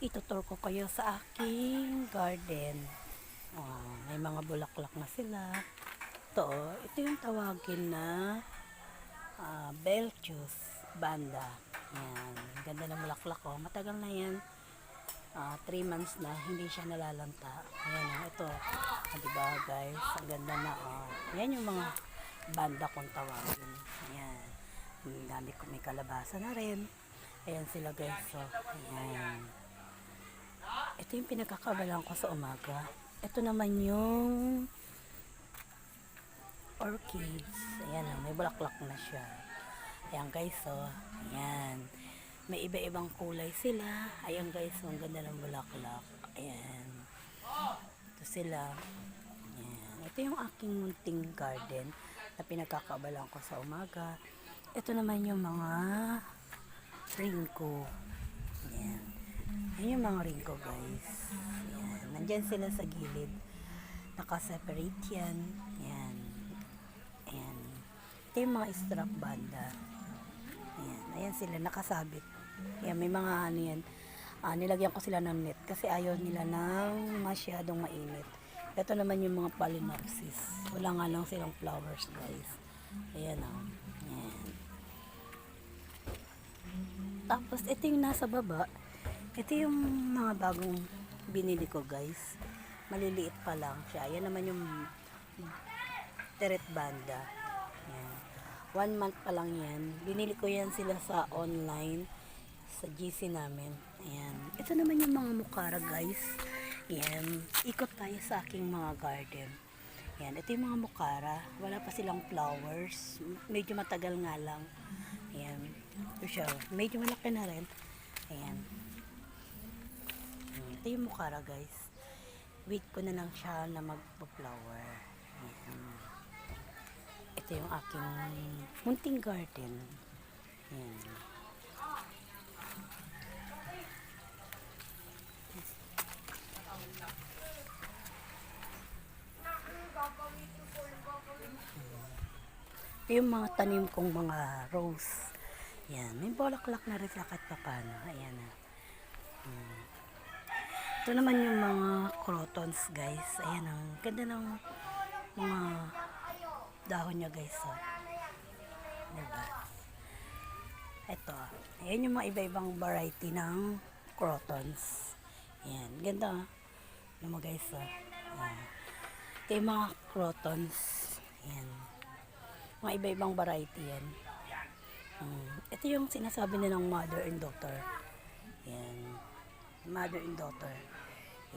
Itutur ko kayo sa aking garden. Oh, may mga bulaklak na sila. Ito, oh, ito yung tawagin na ah, Belchus banda. Yan, ganda ng bulaklak ko. Matagal na yan. 3 months na, hindi siya nalalanta. Ayan o, ito. Ah, diba guys? Ang ganda na oh. Yan yung mga banda kong tawagin. Ayan. Ang dami ko may kalabasa na rin. Ayan sila guys. So, ayan. Ito yung pinagkakabalan ko sa umaga. Ito naman yung orchids. Ayan o, may bulaklak na siya. Ayan guys, oh. Ayan. May iba-ibang kulay sila. Ayan guys, oh, ang ganda ng bulaklak. Ayan. Ito sila. Ayan. Ito yung aking munting garden na pinagkakabalan ko sa umaga. Ito naman yung mga ringko. Ayan. Ayan yung mga ringko guys. Ayan. Nandyan sila sa gilid. Nakaseparate yan. Ayan. Ayan. Ito yung mga strap banda. Ayan. Ayan sila nakasabit. Ayan, may mga ano yan. Ah, nilagyan ko sila ng net kasi ayaw nila ng masyadong mainit. Ito naman yung mga palinopsis. Wala nga lang silang flowers guys. Ayan o. Ayan. Tapos ito yung nasa baba. Ito yung mga bagong binili ko guys. Maliliit pa lang siya. Yan naman yung teret banda. Yan. One month pa lang yan. Binili ko yan sila sa online sa GC namin. Ayan. Ito naman yung mga mukara guys. Ayan. Ikot tayo sa aking mga garden. Ayan. Ito yung mga mukara. Wala pa silang flowers. Medyo matagal nga lang. Ayan. Ito siya. Medyo malaki na rin. Ayan. Ayan. Ito yung mukara guys. Wait ko na lang siya na magpa-flower. Ayan. Ito yung aking munting garden. Ayan. Ito yung mga tanim kong mga rose. Yan. May bulaklak na rin sa kahit papano. Ayan na. Hmm. Ito naman yung mga crotons guys. Ayan ang ganda ng mga dahon niya guys. Oh. Diba? Ito. Ayan yung mga iba-ibang variety ng crotons. Ayan. Ganda. oh. Ano mo guys. Oh. Ito yung mga crotons. Ayan. Mga iba-ibang variety yan. Hmm. Ito yung sinasabi nilang mother and daughter. Mother and daughter.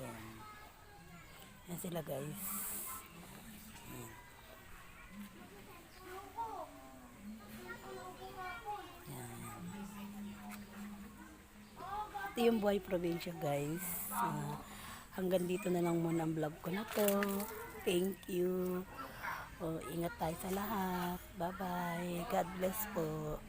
Yan. Yan sila guys. Yan. Yan. Ito yung buhay guys. Ah, hanggang dito na lang muna ang vlog ko na to. Thank you. O, ingat tayo sa lahat. Bye-bye. God bless po.